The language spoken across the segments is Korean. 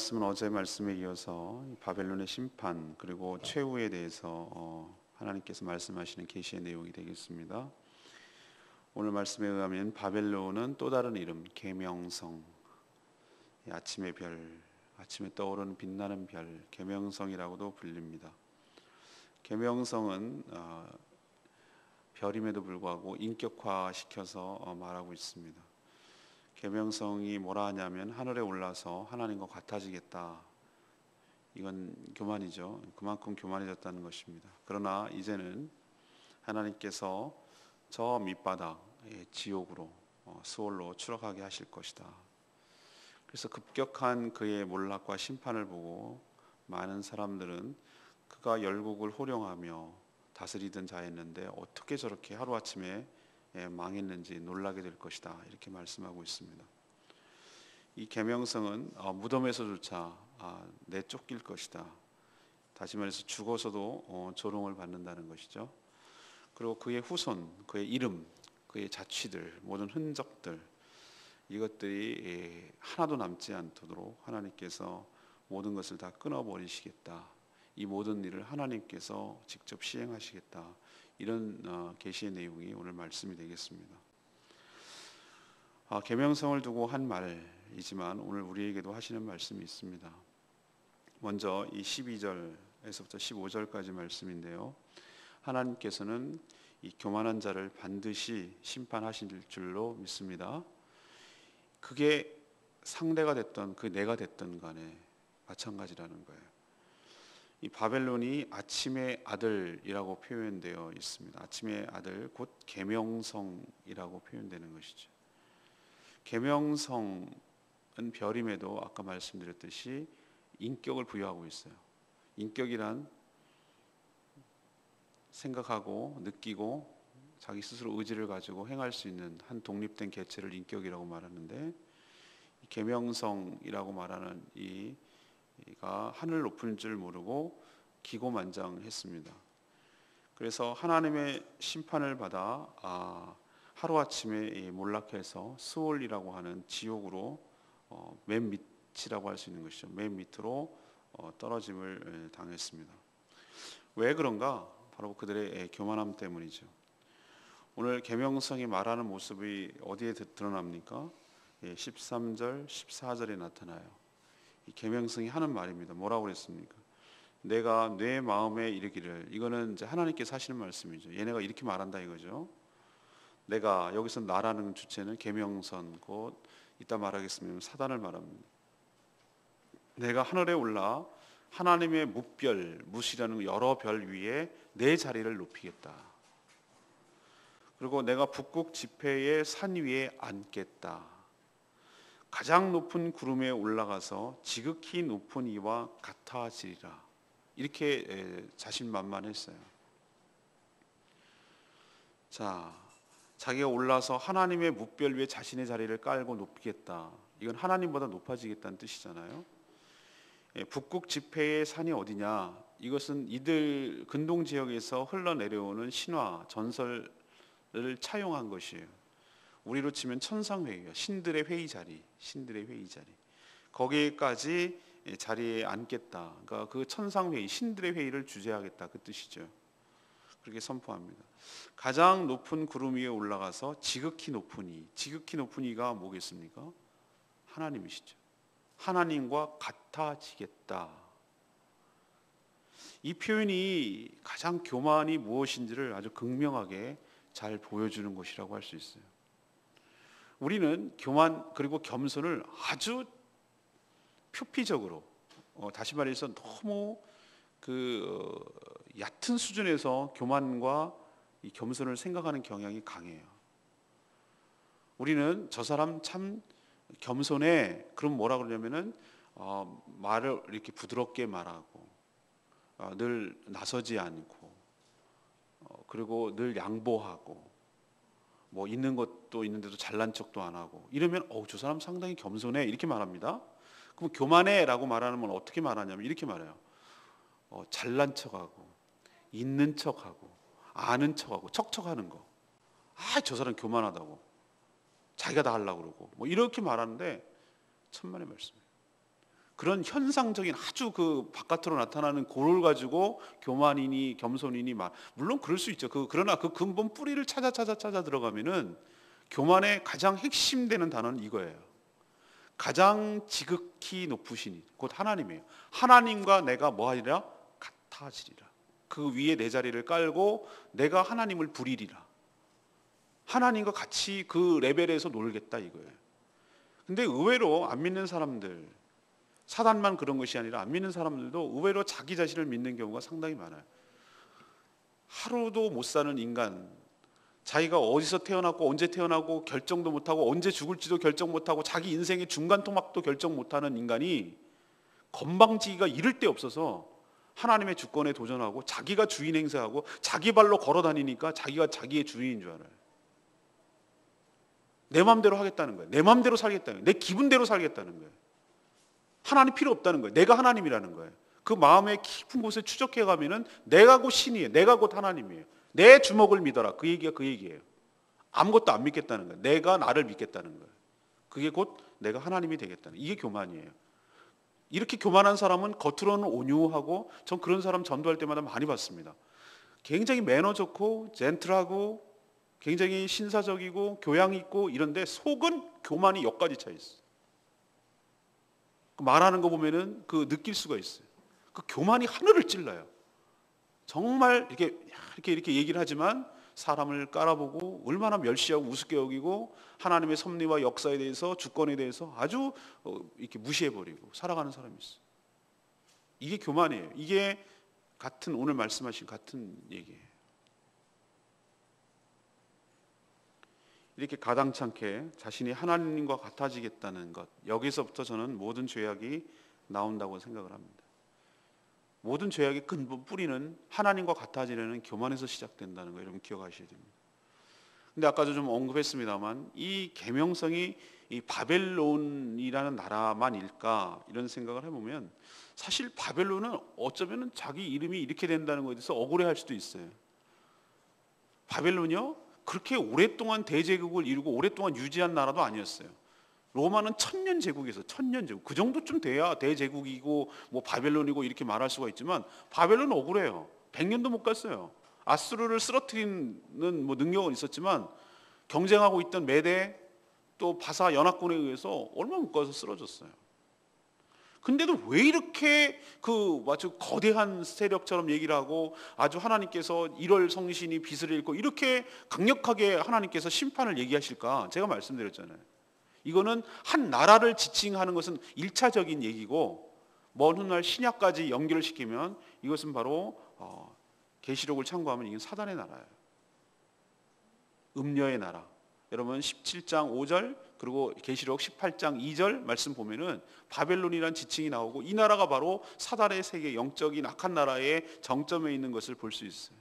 말씀은 어제 말씀에 이어서 바벨론의 심판 그리고 최후에 대해서 어, 하나님께서 말씀하시는 계시의 내용이 되겠습니다. 오늘 말씀에 의하면 바벨론은 또 다른 이름 계명성 아침의 별 아침에 떠오르는 빛나는 별 계명성이라고도 불립니다. 계명성은 어, 별임에도 불구하고 인격화시켜서 어, 말하고 있습니다. 계명성이 뭐라 하냐면 하늘에 올라서 하나님과 같아지겠다. 이건 교만이죠. 그만큼 교만해졌다는 것입니다. 그러나 이제는 하나님께서 저 밑바닥 지옥으로 어, 수월로 추락하게 하실 것이다. 그래서 급격한 그의 몰락과 심판을 보고 많은 사람들은 그가 열국을 호령하며 다스리던 자였는데 어떻게 저렇게 하루아침에 예, 망했는지 놀라게 될 것이다 이렇게 말씀하고 있습니다. 이 계명성은 어, 무덤에서조차 아, 내쫓길 것이다. 다시 말해서 죽어서도 어, 조롱을 받는다는 것이죠. 그리고 그의 후손, 그의 이름, 그의 자취들, 모든 흔적들 이것들이 예, 하나도 남지 않도록 하나님께서 모든 것을 다 끊어버리시겠다. 이 모든 일을 하나님께서 직접 시행하시겠다. 이런 어, 계시의 내용이 오늘 말씀이 되겠습니다. 아, 계명성을 두고 한 말이지만 오늘 우리에게도 하시는 말씀이 있습니다. 먼저 이 12절에서부터 15절까지 말씀인데요. 하나님께서는 이 교만한 자를 반드시 심판하실 줄로 믿습니다. 그게 상대가 됐던 그 내가 됐던 간에 마찬가지라는 거예요. 이 바벨론이 아침의 아들이라고 표현되어 있습니다. 아침의 아들 곧 계명성이라고 표현되는 것이죠. 계명성은 별임에도 아까 말씀드렸듯이 인격을 부여하고 있어요. 인격이란 생각하고 느끼고 자기 스스로 의지를 가지고 행할 수 있는 한 독립된 개체를 인격이라고 말하는데 계명성이라고 말하는 이 가 하늘 높은 줄 모르고 기고만장했습니다. 그래서 하나님의 심판을 받아 아, 하루 아침에 몰락해서 스올이라고 하는 지옥으로 어, 맨 밑이라고 할 수 있는 것이죠. 맨 밑으로 어, 떨어짐을 당했습니다. 왜 그런가? 바로 그들의 교만함 때문이죠. 오늘 계명성이 말하는 모습이 어디에 드러납니까? 13절, 14절에 나타나요. 이 계명성이 하는 말입니다. 뭐라고 그랬습니까? 내가 내 마음에 이르기를 이거는 이제 하나님께서 하시는 말씀이죠. 얘네가 이렇게 말한다 이거죠. 내가 여기서 나라는 주체는 계명선 곧 이따 말하겠습니다. 사단을 말합니다. 내가 하늘에 올라 하나님의 무별 무시라는 여러 별 위에 내 자리를 높이겠다. 그리고 내가 북극 지폐의 산 위에 앉겠다. 가장 높은 구름에 올라가서 지극히 높은 이와 같아지리라. 이렇게 자신만만했어요. 자, 자기가 올라서 하나님의 무별 위에 자신의 자리를 깔고 높이겠다. 이건 하나님보다 높아지겠다는 뜻이잖아요. 북극 지폐의 산이 어디냐? 이것은 이들 근동 지역에서 흘러내려오는 신화 전설을 차용한 것이에요. 우리로 치면 천상 회의요. 신들의 회의 자리, 신들의 회의 자리. 거기까지 자리에 앉겠다. 그러니까 그 천상 회의, 신들의 회의를 주재하겠다. 그 뜻이죠. 그렇게 선포합니다. 가장 높은 구름 위에 올라가서 지극히 높은 이, 지극히 높은 이가 뭐겠습니까? 하나님이시죠. 하나님과 같아지겠다. 이 표현이 가장 교만이 무엇인지를 아주 극명하게 잘 보여주는 것이라고 할 수 있어요. 우리는 교만 그리고 겸손을 아주 표피적으로 어, 다시 말해서 너무 그 어, 얕은 수준에서 교만과 이 겸손을 생각하는 경향이 강해요. 우리는 저 사람 참 겸손해. 그럼 뭐라 그러냐면은 어, 말을 이렇게 부드럽게 말하고 어, 늘 나서지 않고 어, 그리고 늘 양보하고 뭐 있는 것도 있는데도 잘난 척도 안 하고 이러면 어 저 사람 상당히 겸손해 이렇게 말합니다. 그럼 교만해라고 말하는 건 어떻게 말하냐면 이렇게 말해요. 어, 잘난 척하고 있는 척하고 아는 척하고 척척하는 거. 아 저 사람 교만하다고 자기가 다 하려고 그러고 뭐 이렇게 말하는데 천만의 말씀이에요. 그런 현상적인 아주 그 바깥으로 나타나는 고를 가지고 교만이니 겸손이니 막 물론 그럴 수 있죠. 그 그러나 그 근본 뿌리를 찾아 찾아 찾아 들어가면은 교만의 가장 핵심되는 단어는 이거예요. 가장 지극히 높으신 곧 하나님이에요. 하나님과 내가 뭐하리라 같아지리라. 그 위에 내 자리를 깔고 내가 하나님을 부리리라. 하나님과 같이 그 레벨에서 놀겠다 이거예요. 근데 의외로 안 믿는 사람들 사단만 그런 것이 아니라 안 믿는 사람들도 의외로 자기 자신을 믿는 경우가 상당히 많아요. 하루도 못 사는 인간, 자기가 어디서 태어났고 언제 태어나고 결정도 못하고 언제 죽을지도 결정 못하고 자기 인생의 중간 토막도 결정 못하는 인간이 건방지기가 이를 데 없어서 하나님의 주권에 도전하고 자기가 주인 행세하고 자기 발로 걸어 다니니까 자기가 자기의 주인인 줄 알아요. 내 마음대로 하겠다는 거예요. 내 마음대로 살겠다는 거예요. 내 기분대로 살겠다는 거예요. 하나님 필요 없다는 거예요. 내가 하나님이라는 거예요. 그 마음의 깊은 곳에 추적해 가면은 내가 곧 신이에요. 내가 곧 하나님이에요. 내 주먹을 믿어라. 그 얘기가 그 얘기예요. 아무것도 안 믿겠다는 거예요. 내가 나를 믿겠다는 거예요. 그게 곧 내가 하나님이 되겠다는 이게 교만이에요. 이렇게 교만한 사람은 겉으로는 온유하고 전 그런 사람 전도할 때마다 많이 봤습니다. 굉장히 매너 좋고 젠틀하고 굉장히 신사적이고 교양 있고 이런데 속은 교만이 역까지 차 있어. 그 말하는 거 보면은 그 느낄 수가 있어요. 그 교만이 하늘을 찔러요. 정말 이렇게 이렇게 이렇게 얘기를 하지만 사람을 깔아보고 얼마나 멸시하고 우습게 여기고 하나님의 섭리와 역사에 대해서 주권에 대해서 아주 어, 이렇게 무시해버리고 살아가는 사람이 있어. 이게 교만이에요. 이게 같은 오늘 말씀하신 같은 얘기예요. 이렇게 가당찮게 자신이 하나님과 같아지겠다는 것 여기서부터 저는 모든 죄악이 나온다고 생각을 합니다. 모든 죄악의 근본 뿌리는 하나님과 같아지려는 교만에서 시작된다는 거 여러분 기억하셔야 됩니다. 근데 아까도 좀 언급했습니다만 이 계명성이 이 바벨론이라는 나라만일까 이런 생각을 해보면 사실 바벨론은 어쩌면 자기 이름이 이렇게 된다는 것에 대해서 억울해할 수도 있어요. 바벨론이요 그렇게 오랫동안 대제국을 이루고 오랫동안 유지한 나라도 아니었어요. 로마는 천년 제국에서 천년 제국 그 정도쯤 돼야 대제국이고 뭐 바벨론이고 이렇게 말할 수가 있지만 바벨론은 억울해요. 100년도 못 갔어요. 아수르를 쓰러뜨리는 뭐 능력은 있었지만 경쟁하고 있던 메대 또 바사 연합군에 의해서 얼마 못 가서 쓰러졌어요. 근데도 왜 이렇게 그 아주 거대한 세력처럼 얘기를 하고 아주 하나님께서 1월 성신이 빛을 잃고 이렇게 강력하게 하나님께서 심판을 얘기하실까? 제가 말씀드렸잖아요. 이거는 한 나라를 지칭하는 것은 1차적인 얘기고 먼 훗날 신약까지 연결을 시키면 이것은 바로 어, 계시록을 참고하면 이건 사단의 나라예요. 음녀의 나라. 여러분 17장 5절 그리고 계시록 18장 2절 말씀 보면은 바벨론이란 지칭이 나오고 이 나라가 바로 사단의 세계 영적인 악한 나라의 정점에 있는 것을 볼 수 있어요.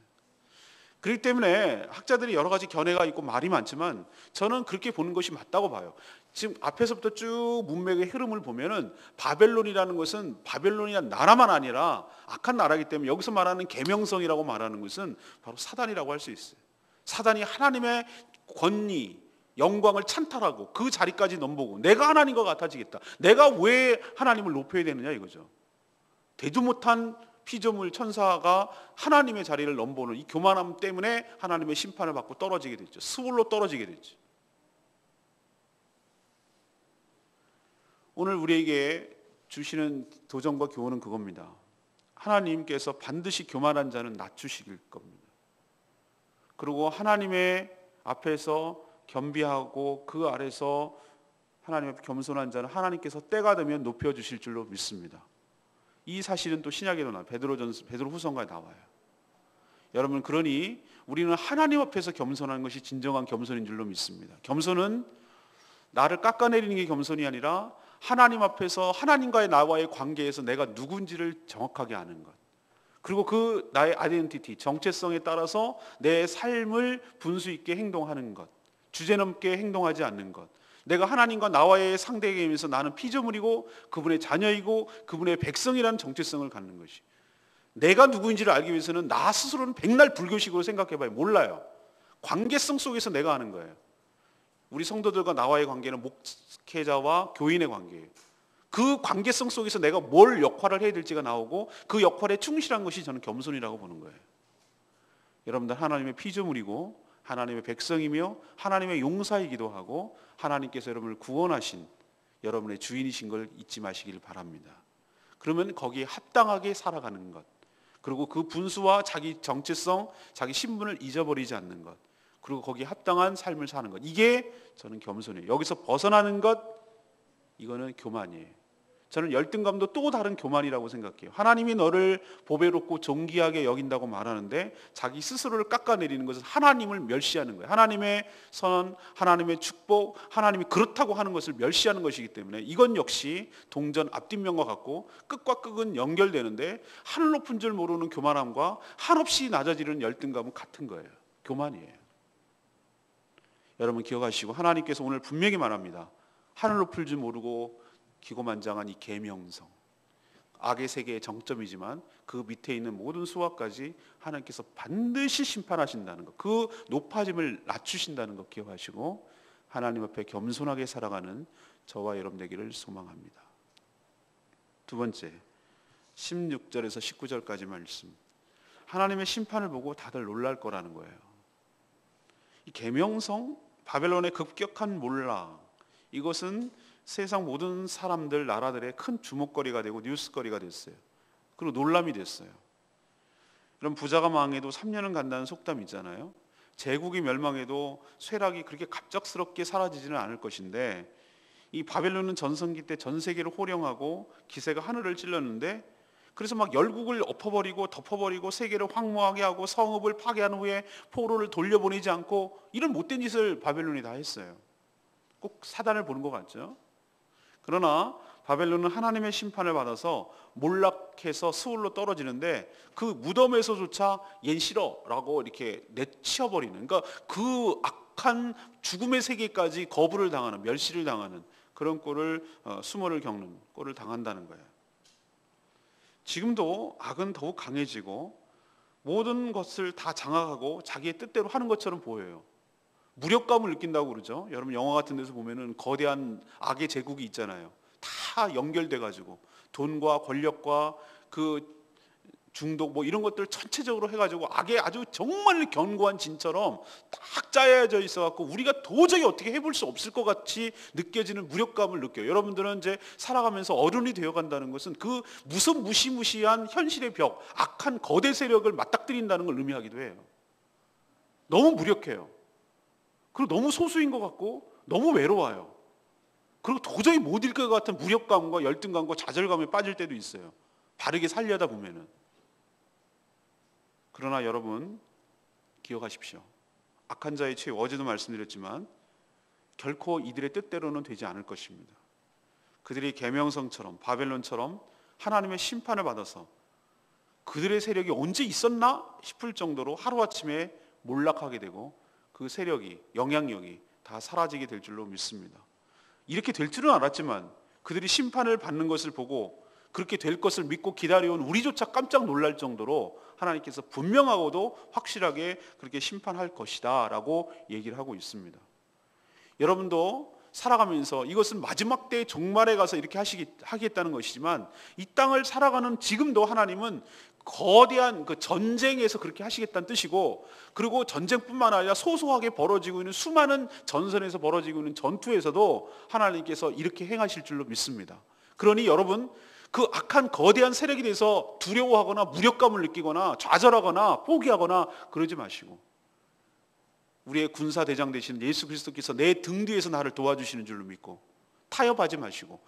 그렇기 때문에 학자들이 여러 가지 견해가 있고 말이 많지만 저는 그렇게 보는 것이 맞다고 봐요. 지금 앞에서부터 쭉 문맥의 흐름을 보면은 바벨론이라는 것은 바벨론이란 나라만 아니라 악한 나라이기 때문에 여기서 말하는 계명성이라고 말하는 것은 바로 사단이라고 할 수 있어요. 사단이 하나님의 권위, 영광을 찬탈하고 그 자리까지 넘보고 내가 하나님과 같아지겠다. 내가 왜 하나님을 높여야 되느냐 이거죠. 되도 못한 피조물 천사가 하나님의 자리를 넘보는 이 교만함 때문에 하나님의 심판을 받고 떨어지게 됐죠. 스울로 떨어지게 됐죠. 오늘 우리에게 주시는 도전과 교훈은 그겁니다. 하나님께서 반드시 교만한 자는 낮추시길 겁니다. 그리고 하나님의 앞에서 겸비하고 그 아래서 하나님 앞에 겸손한 자는 하나님께서 때가 되면 높여 주실 줄로 믿습니다. 이 사실은 또 신약에도 나 베드로전 베드로 후서가에 나와요. 여러분 그러니 우리는 하나님 앞에서 겸손하는 것이 진정한 겸손인 줄로 믿습니다. 겸손은 나를 깎아내리는 게 겸손이 아니라 하나님 앞에서 하나님과의 나와의 관계에서 내가 누군지를 정확하게 아는 것. 그리고 그 나의 아이덴티티, 정체성에 따라서 내 삶을 분수 있게 행동하는 것. 주제넘게 행동하지 않는 것. 내가 하나님과 나와의 상대계임에서 나는 피조물이고 그분의 자녀이고 그분의 백성이라는 정체성을 갖는 것이. 내가 누구인지를 알기 위해서는 나 스스로는 백날 불교식으로 생각해봐요. 몰라요. 관계성 속에서 내가 하는 거예요. 우리 성도들과 나와의 관계는 목회자와 교인의 관계예요. 그 관계성 속에서 내가 뭘 역할을 해야 될지가 나오고 그 역할에 충실한 것이 저는 겸손이라고 보는 거예요. 여러분들 하나님의 피조물이고 하나님의 백성이며 하나님의 용사이기도 하고 하나님께서 여러분을 구원하신 여러분의 주인이신 걸 잊지 마시길 바랍니다. 그러면 거기에 합당하게 살아가는 것. 그리고 그 분수와 자기 정체성, 자기 신분을 잊어버리지 않는 것. 그리고 거기에 합당한 삶을 사는 것. 이게 저는 겸손이에요. 여기서 벗어나는 것, 이거는 교만이에요. 저는 열등감도 또 다른 교만이라고 생각해요. 하나님이 너를 보배롭고 존귀하게 여긴다고 말하는데 자기 스스로를 깎아내리는 것은 하나님을 멸시하는 거예요. 하나님의 선, 하나님의 축복, 하나님이 그렇다고 하는 것을 멸시하는 것이기 때문에 이건 역시 동전 앞뒷면과 같고 끝과 끝은 연결되는데 하늘 높은 줄 모르는 교만함과 한없이 낮아지는 열등감은 같은 거예요. 교만이에요. 여러분 기억하시고 하나님께서 오늘 분명히 말합니다. 하늘 높을 줄 모르고 기고만장한 이 계명성 악의 세계의 정점이지만 그 밑에 있는 모든 수학까지 하나님께서 반드시 심판하신다는 것, 그 높아짐을 낮추신다는 것 기억하시고 하나님 앞에 겸손하게 살아가는 저와 여러분 되기를 소망합니다. 두 번째, 16절에서 19절까지 말씀. 하나님의 심판을 보고 다들 놀랄 거라는 거예요. 이 계명성, 바벨론의 급격한 몰락, 이것은 세상 모든 사람들, 나라들의 큰 주목거리가 되고 뉴스거리가 됐어요. 그리고 논란이 됐어요. 그럼 부자가 망해도 3년은 간다는 속담 있잖아요. 제국이 멸망해도 쇠락이 그렇게 갑작스럽게 사라지지는 않을 것인데 이 바벨론은 전성기 때 전 세계를 호령하고 기세가 하늘을 찔렀는데 그래서 막 열국을 엎어버리고 덮어버리고 세계를 황무하게 하고 성읍을 파괴한 후에 포로를 돌려보내지 않고 이런 못된 짓을 바벨론이 다 했어요. 꼭 사단을 보는 것 같죠? 그러나 바벨론은 하나님의 심판을 받아서 몰락해서 스울로 떨어지는데 그 무덤에서조차 얜 싫어라고 이렇게 내치어버리는 그러니까 그 악한 죽음의 세계까지 거부를 당하는 멸시를 당하는 그런 꼴을 어, 수모를 겪는 꼴을 당한다는 거예요. 지금도 악은 더욱 강해지고 모든 것을 다 장악하고 자기의 뜻대로 하는 것처럼 보여요. 무력감을 느낀다고 그러죠. 여러분 영화 같은 데서 보면은 거대한 악의 제국이 있잖아요. 다 연결돼 가지고 돈과 권력과 그 중독 뭐 이런 것들 전체적으로 해가지고 악의 아주 정말 견고한 진처럼 딱 짜여져 있어갖고 우리가 도저히 어떻게 해볼 수 없을 것 같이 느껴지는 무력감을 느껴요. 여러분들은 이제 살아가면서 어른이 되어간다는 것은 그 무슨 무시무시한 현실의 벽, 악한 거대 세력을 맞닥뜨린다는 걸 의미하기도 해요. 너무 무력해요. 그리고 너무 소수인 것 같고 너무 외로워요. 그리고 도저히 못 이길 것 같은 무력감과 열등감과 좌절감에 빠질 때도 있어요. 바르게 살려다 보면은. 그러나 여러분 기억하십시오. 악한 자의 죄 어제도 말씀드렸지만 결코 이들의 뜻대로는 되지 않을 것입니다. 그들이 계명성처럼 바벨론처럼 하나님의 심판을 받아서 그들의 세력이 언제 있었나 싶을 정도로 하루아침에 몰락하게 되고 그 세력이 영향력이 다 사라지게 될 줄로 믿습니다. 이렇게 될 줄은 알았지만 그들이 심판을 받는 것을 보고 그렇게 될 것을 믿고 기다려온 우리조차 깜짝 놀랄 정도로 하나님께서 분명하고도 확실하게 그렇게 심판할 것이다 라고 얘기를 하고 있습니다. 여러분도 살아가면서 이것은 마지막 때 종말에 가서 이렇게 하시기, 하겠다는 것이지만 이 땅을 살아가는 지금도 하나님은 거대한 그 전쟁에서 그렇게 하시겠다는 뜻이고 그리고 전쟁뿐만 아니라 소소하게 벌어지고 있는 수많은 전선에서 벌어지고 있는 전투에서도 하나님께서 이렇게 행하실 줄로 믿습니다. 그러니 여러분 그 악한 거대한 세력에 대해서 두려워하거나 무력감을 느끼거나 좌절하거나 포기하거나 그러지 마시고 우리의 군사 대장 되시는 예수 그리스도께서 내 등 뒤에서 나를 도와주시는 줄로 믿고 타협하지 마시고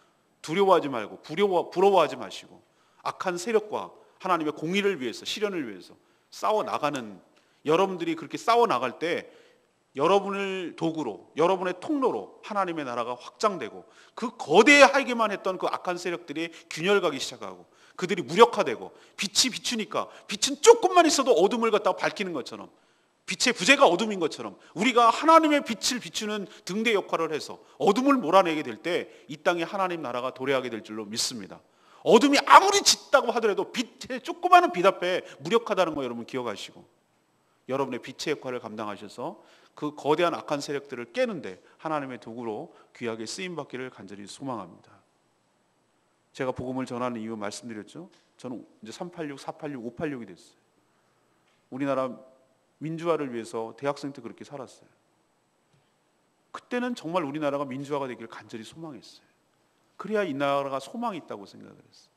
두려워하지 말고 부러워, 부러워하지 마시고 악한 세력과 하나님의 공의를 위해서 실현을 위해서 싸워 나가는 여러분들이 그렇게 싸워 나갈 때 여러분을 도구로 여러분의 통로로 하나님의 나라가 확장되고 그 거대하기만 했던 그 악한 세력들이 균열가기 시작하고 그들이 무력화되고 빛이 비추니까 빛은 조금만 있어도 어둠을 갖다가 밝히는 것처럼 빛의 부재가 어둠인 것처럼 우리가 하나님의 빛을 비추는 등대 역할을 해서 어둠을 몰아내게 될 때 이 땅에 하나님 나라가 도래하게 될 줄로 믿습니다. 어둠이 아무리 짙다고 하더라도 빛의 조그마한 빛 앞에 무력하다는 거 여러분 기억하시고 여러분의 빛의 역할을 감당하셔서 그 거대한 악한 세력들을 깨는데 하나님의 도구로 귀하게 쓰임 받기를 간절히 소망합니다. 제가 복음을 전하는 이유 말씀드렸죠. 저는 이제 386, 486, 586이 됐어요. 우리나라 민주화를 위해서 대학생 때 그렇게 살았어요. 그때는 정말 우리나라가 민주화가 되길 간절히 소망했어요. 그래야 이 나라가 소망이 있다고 생각을 했어요.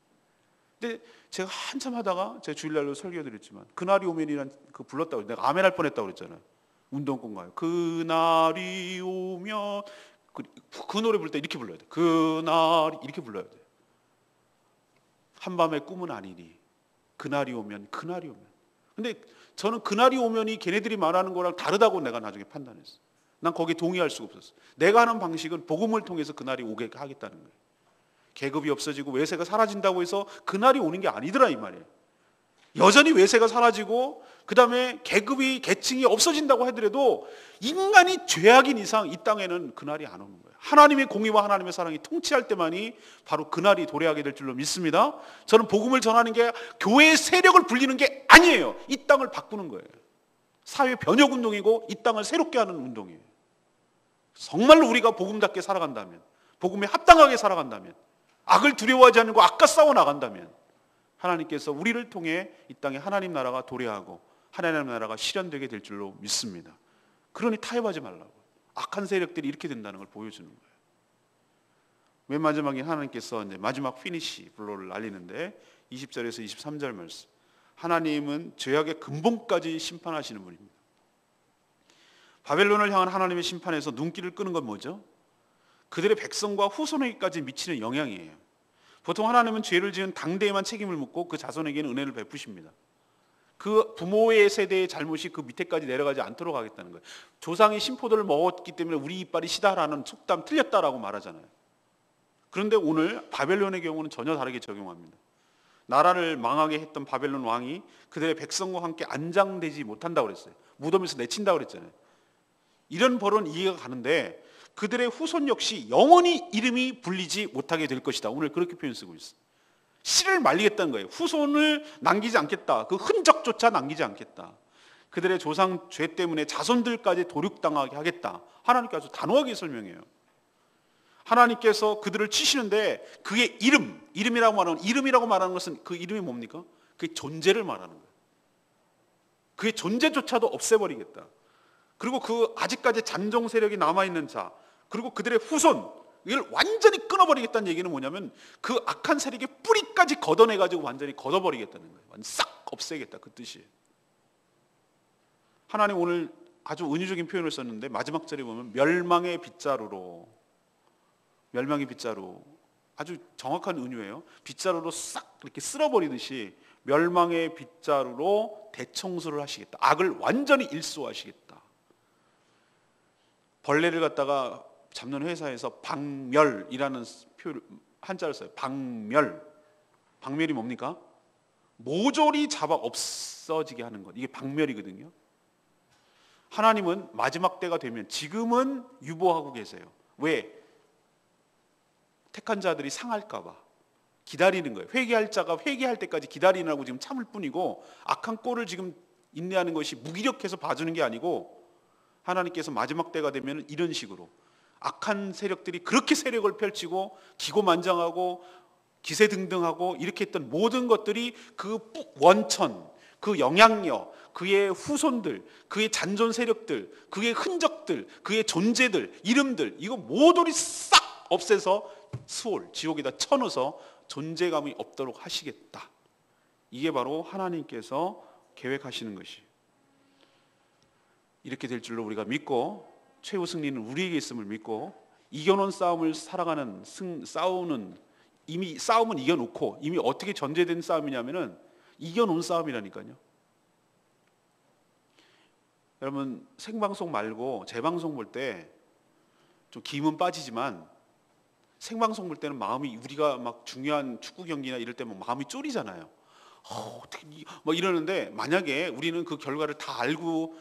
근데 제가 한참 하다가 제가 주일날로 설교드렸지만 그날이 오면이란 그 불렀다고 내가 아멘 할 뻔했다고 그랬잖아요. 운동권 가요. 그날이 오면 그, 그 노래 부를 때 이렇게 불러야 돼. 그날이 이렇게 불러야 돼. 한밤의 꿈은 아니니 그날이 오면 그날이 오면. 근데 저는 그날이 오면이 걔네들이 말하는 거랑 다르다고 내가 나중에 판단했어. 난 거기에 동의할 수가 없었어. 내가 하는 방식은 복음을 통해서 그날이 오게 하겠다는 거예요. 계급이 없어지고 외세가 사라진다고 해서 그날이 오는 게 아니더라 이 말이에요. 여전히 외세가 사라지고 그다음에 계급이 계층이 없어진다고 하더라도 인간이 죄악인 이상 이 땅에는 그날이 안 오는 거예요. 하나님의 공의와 하나님의 사랑이 통치할 때만이 바로 그날이 도래하게 될 줄로 믿습니다. 저는 복음을 전하는 게 교회의 세력을 불리는 게 아니에요. 이 땅을 바꾸는 거예요. 사회 변혁 운동이고 이 땅을 새롭게 하는 운동이에요. 정말로 우리가 복음답게 살아간다면, 복음에 합당하게 살아간다면, 악을 두려워하지 않고 악과 싸워 나간다면 하나님께서 우리를 통해 이 땅에 하나님 나라가 도래하고 하나님 나라가 실현되게 될 줄로 믿습니다. 그러니 타협하지 말라고. 악한 세력들이 이렇게 된다는 걸 보여주는 거예요. 맨 마지막에 하나님께서 이제 마지막 피니시 블로를 날리는데 20절에서 23절 말씀. 하나님은 죄악의 근본까지 심판하시는 분입니다. 바벨론을 향한 하나님의 심판에서 눈길을 끄는 건 뭐죠? 그들의 백성과 후손에게까지 미치는 영향이에요. 보통 하나님은 죄를 지은 당대에만 책임을 묻고 그 자손에게는 은혜를 베푸십니다. 그 부모의 세대의 잘못이 그 밑에까지 내려가지 않도록 하겠다는 거예요. 조상이 심포도를 먹었기 때문에 우리 이빨이 시다라는 속담 틀렸다라고 말하잖아요. 그런데 오늘 바벨론의 경우는 전혀 다르게 적용합니다. 나라를 망하게 했던 바벨론 왕이 그들의 백성과 함께 안장되지 못한다고 그랬어요. 무덤에서 내친다고 그랬잖아요. 이런 벌은 이해가 가는데 그들의 후손 역시 영원히 이름이 불리지 못하게 될 것이다. 오늘 그렇게 표현 쓰고 있어. 씨를 말리겠다는 거예요. 후손을 남기지 않겠다. 그 흔적조차 남기지 않겠다. 그들의 조상 죄 때문에 자손들까지 도륙당하게 하겠다. 하나님께 아주 단호하게 설명해요. 하나님께서 그들을 치시는데 그의 이름, 이름이라고 말하는 이름이라고 말하는 것은 그 이름이 뭡니까? 그 존재를 말하는 거예요. 그의 존재조차도 없애버리겠다. 그리고 그 아직까지 잔종 세력이 남아 있는 자, 그리고 그들의 후손 이걸 완전히 끊어버리겠다는 얘기는 뭐냐면 그 악한 세력의 뿌리까지 걷어내 가지고 완전히 걷어버리겠다는 거예요. 완전 싹 없애겠다 그 뜻이. 하나님 오늘 아주 은유적인 표현을 썼는데 마지막 절에 보면 멸망의 빗자루로 멸망의 빗자루 아주 정확한 은유예요. 빗자루로 싹 이렇게 쓸어버리듯이 멸망의 빗자루로 대청소를 하시겠다. 악을 완전히 일소하시겠다. 벌레를 갖다가 잡는 회사에서 박멸이라는 표를 한자를 써요. 박멸. 박멸이 뭡니까? 모조리 잡아 없어지게 하는 것. 이게 박멸이거든요. 하나님은 마지막 때가 되면 지금은 유보하고 계세요. 왜? 택한 자들이 상할까 봐. 기다리는 거예요. 회개할 자가 회개할 때까지 기다리느라고 지금 참을 뿐이고 악한 꼴을 지금 인내하는 것이 무기력해서 봐주는 게 아니고 하나님께서 마지막 때가 되면 이런 식으로 악한 세력들이 그렇게 세력을 펼치고 기고만장하고 기세등등하고 이렇게 했던 모든 것들이 그 원천, 그 영향력, 그의 후손들, 그의 잔존 세력들, 그의 흔적들, 그의 존재들, 이름들 이거 모조리 싹 없애서 수월 지옥에다 쳐넣어서 존재감이 없도록 하시겠다. 이게 바로 하나님께서 계획하시는 것이 이렇게 될 줄로 우리가 믿고 최후 승리는 우리에게 있음을 믿고 이겨놓은 싸움을 살아가는 승, 싸우는 이미 싸움은 이겨놓고 이미 어떻게 전제된 싸움이냐면은 이겨놓은 싸움이라니까요. 여러분 생방송 말고 재방송 볼 때좀 기분 빠지지만 생방송 볼 때는 마음이 우리가 막 중요한 축구 경기나 이럴 때 막 마음이 쫄이잖아요. 어, 어떻게 뭐 이러는데 만약에 우리는 그 결과를 다 알고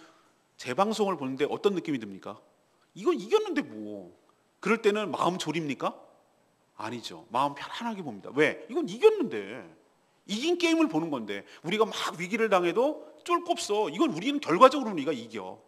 재방송을 보는데 어떤 느낌이 듭니까? 이건 이겼는데 뭐. 그럴 때는 마음 졸입니까? 아니죠. 마음 편안하게 봅니다. 왜? 이건 이겼는데. 이긴 게임을 보는 건데 우리가 막 위기를 당해도 쫄거 없어. 이건 우리는 결과적으로 우리가 이겨.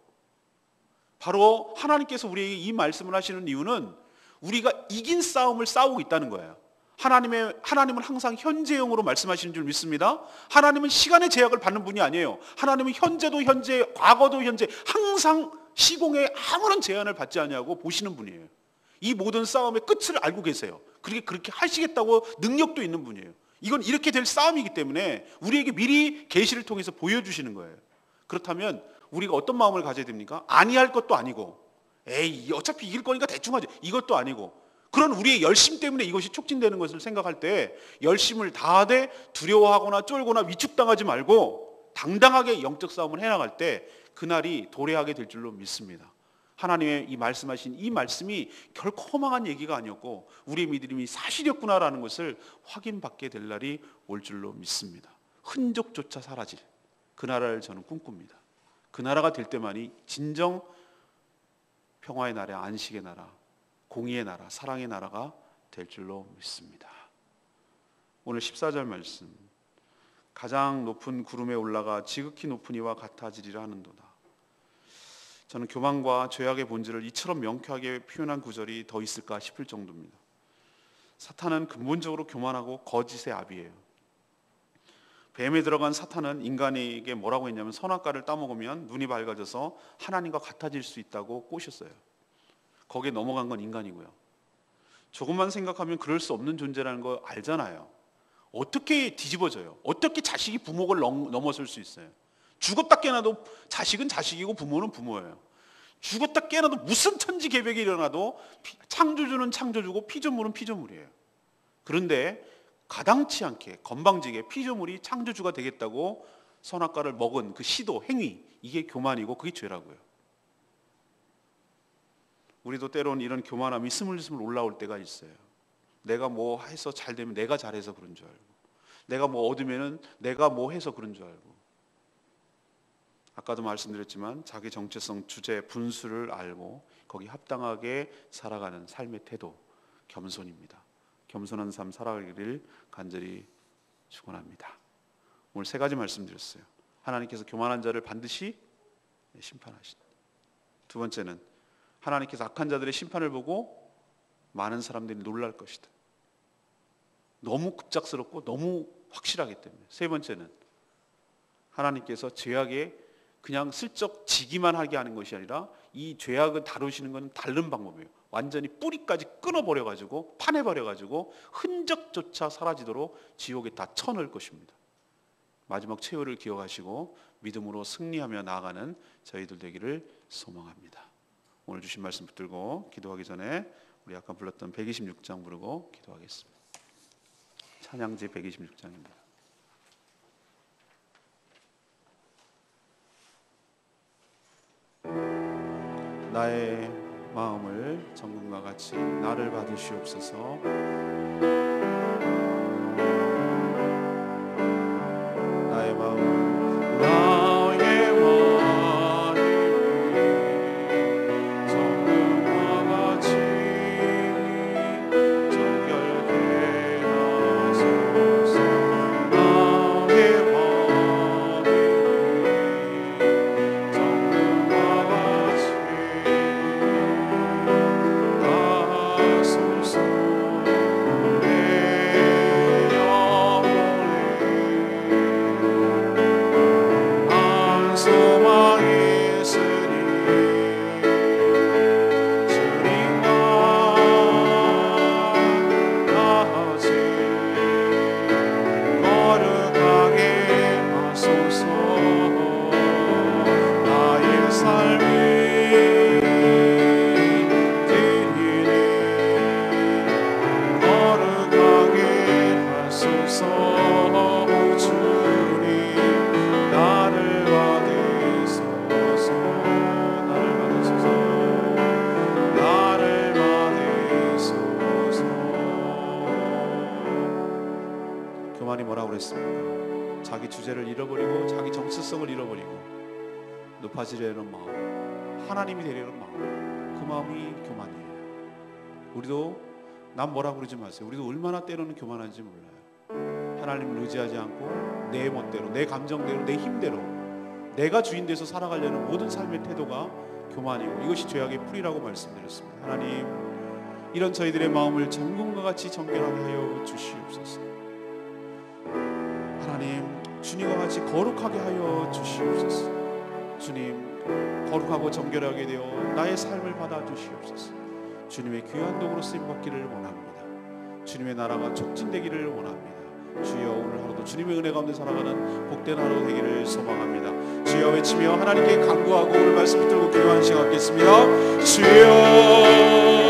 바로 하나님께서 우리에게 이 말씀을 하시는 이유는 우리가 이긴 싸움을 싸우고 있다는 거예요. 하나님의 하나님은 항상 현재형으로 말씀하시는 줄 믿습니다. 하나님은 시간의 제약을 받는 분이 아니에요. 하나님은 현재도 현재, 과거도 현재, 항상 시공에 아무런 제한을 받지 아니하고 보시는 분이에요. 이 모든 싸움의 끝을 알고 계세요. 그렇게 그렇게 하시겠다고 능력도 있는 분이에요. 이건 이렇게 될 싸움이기 때문에 우리에게 미리 계시를 통해서 보여주시는 거예요. 그렇다면 우리가 어떤 마음을 가져야 됩니까? 아니할 것도 아니고, 에이 어차피 이길 거니까 대충 하지. 이것도 아니고 그런 우리의 열심 때문에 이것이 촉진되는 것을 생각할 때 열심을 다하되 두려워하거나 쫄거나 위축당하지 말고 당당하게 영적 싸움을 해나갈 때 그날이 도래하게 될 줄로 믿습니다. 하나님의 이 말씀하신 이 말씀이 결코 허망한 얘기가 아니었고 우리의 믿음이 사실이었구나라는 것을 확인받게 될 날이 올 줄로 믿습니다. 흔적조차 사라질 그 나라를 저는 꿈꿉니다. 그 나라가 될 때만이 진정 평화의 나라, 안식의 나라, 공의의 나라, 사랑의 나라가 될 줄로 믿습니다. 오늘 14절 말씀. 가장 높은 구름에 올라가 지극히 높은 이와 같아지리라 하는도다. 저는 교만과 죄악의 본질을 이처럼 명쾌하게 표현한 구절이 더 있을까 싶을 정도입니다. 사탄은 근본적으로 교만하고 거짓의 압이에요. 뱀에 들어간 사탄은 인간에게 뭐라고 했냐면 선악과를 따먹으면 눈이 밝아져서 하나님과 같아질 수 있다고 꼬셨어요. 거기에 넘어간 건 인간이고요. 조금만 생각하면 그럴 수 없는 존재라는 거 알잖아요. 어떻게 뒤집어져요? 어떻게 자식이 부모를 넘어설 수 있어요? 죽었다 깨나도 자식은 자식이고 부모는 부모예요. 죽었다 깨나도 무슨 천지 계획이 일어나도 창조주는 창조주고 피조물은 피조물이에요. 그런데 가당치 않게 건방지게 피조물이 창조주가 되겠다고 선악과를 먹은 그 시도 행위 이게 교만이고 그게 죄라고요. 우리도 때로는 이런 교만함이 스물스물 올라올 때가 있어요. 내가 뭐 해서 잘 되면 내가 잘해서 그런 줄 알고, 내가 뭐 얻으면은 내가 뭐 해서 그런 줄 알고. 아까도 말씀드렸지만 자기 정체성 주제 분수를 알고 거기 합당하게 살아가는 삶의 태도 겸손입니다. 겸손한 삶 살아가기를 간절히 축원합니다. 오늘 세 가지 말씀드렸어요. 하나님께서 교만한 자를 반드시 심판하신다. 두 번째는 하나님께서 악한 자들의 심판을 보고 많은 사람들이 놀랄 것이다. 너무 급작스럽고 너무 확실하기 때문에. 세 번째는 하나님께서 죄악에 그냥 슬쩍 지기만 하게 하는 것이 아니라 이 죄악을 다루시는 것은 다른 방법이에요. 완전히 뿌리까지 끊어버려 가지고 파내버려 가지고 흔적조차 사라지도록 지옥에 다 쳐넣을 것입니다. 마지막 최후를 기억하시고 믿음으로 승리하며 나아가는 저희들 되기를 소망합니다. 오늘 주신 말씀 붙들고 기도하기 전에 우리 아까 불렀던 126장 부르고 기도하겠습니다. 찬양지 126장입니다. 나의 마음을 정금과 같이 나를 받으시옵소서. 남 뭐라 그러지 마세요. 우리도 얼마나 때로는 교만한지 몰라요. 하나님을 의지하지 않고 내 멋대로, 내 감정대로, 내 힘대로 내가 주인 돼서 살아가려는 모든 삶의 태도가 교만이고 이것이 죄악의 풀이라고 말씀드렸습니다. 하나님 이런 저희들의 마음을 정금과 같이 정결하게 하여 주시옵소서. 하나님 주님과 같이 거룩하게 하여 주시옵소서. 주님 거룩하고 정결하게 되어 나의 삶을 받아 주시옵소서. 주님의 귀한 도구로 쓰임 받기를 원합니다. 주님의 나라가 촉진되기를 원합니다. 주여 오늘 하루도 주님의 은혜 가운데 살아가는 복된 하루 되기를 소망합니다. 주여 외치며 하나님께 간구하고 오늘 말씀 붙들고 기도하는 시간 갖겠습니다. 주여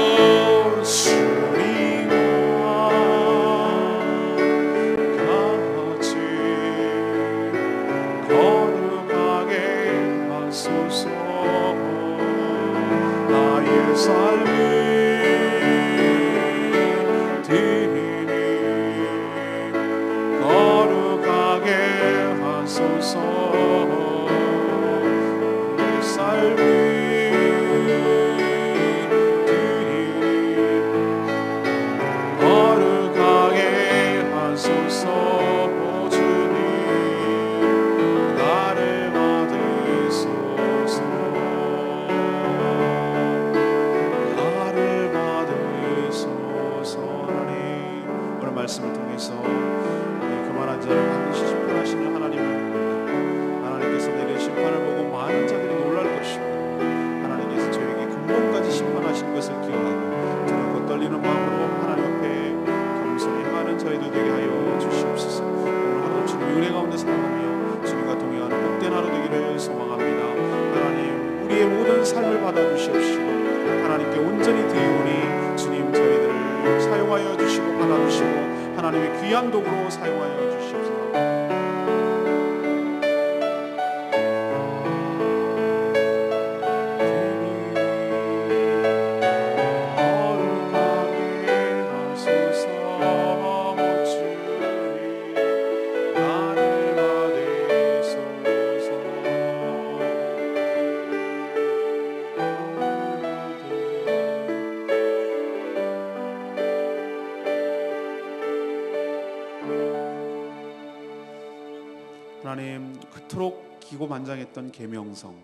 기고만장했던 계명성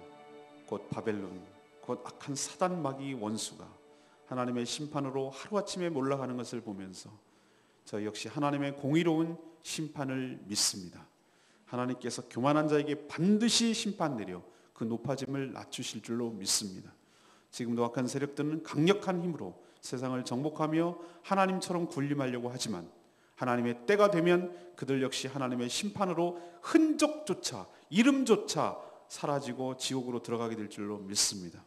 곧 바벨론 곧 악한 사단 마귀 원수가 하나님의 심판으로 하루아침에 몰락하는 것을 보면서 저 역시 하나님의 공의로운 심판을 믿습니다. 하나님께서 교만한 자에게 반드시 심판 내려 그 높아짐을 낮추실 줄로 믿습니다. 지금도 악한 세력들은 강력한 힘으로 세상을 정복하며 하나님처럼 군림하려고 하지만 하나님의 때가 되면 그들 역시 하나님의 심판으로 흔적조차 이름조차 사라지고 지옥으로 들어가게 될 줄로 믿습니다.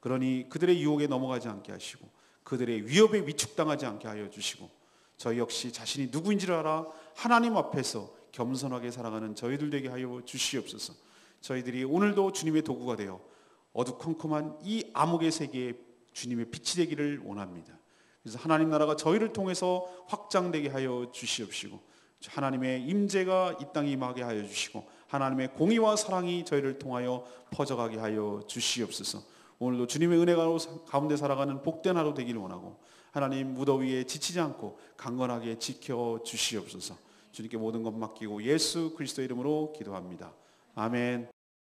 그러니 그들의 유혹에 넘어가지 않게 하시고 그들의 위협에 위축당하지 않게 하여 주시고 저희 역시 자신이 누구인지를 알아 하나님 앞에서 겸손하게 살아가는 저희들 되게 하여 주시옵소서. 저희들이 오늘도 주님의 도구가 되어 어두컴컴한 이 암흑의 세계에 주님의 빛이 되기를 원합니다. 그래서 하나님 나라가 저희를 통해서 확장되게 하여 주시옵시고 하나님의 임재가 이 땅에 임하게 하여 주시고 하나님의 공의와 사랑이 저희를 통하여 퍼져가게 하여 주시옵소서. 오늘도 주님의 은혜 가운데 살아가는 복된 하루 되기를 원하고 하나님 무더위에 지치지 않고 강건하게 지켜 주시옵소서. 주님께 모든 것 맡기고 예수 그리스도 이름으로 기도합니다. 아멘.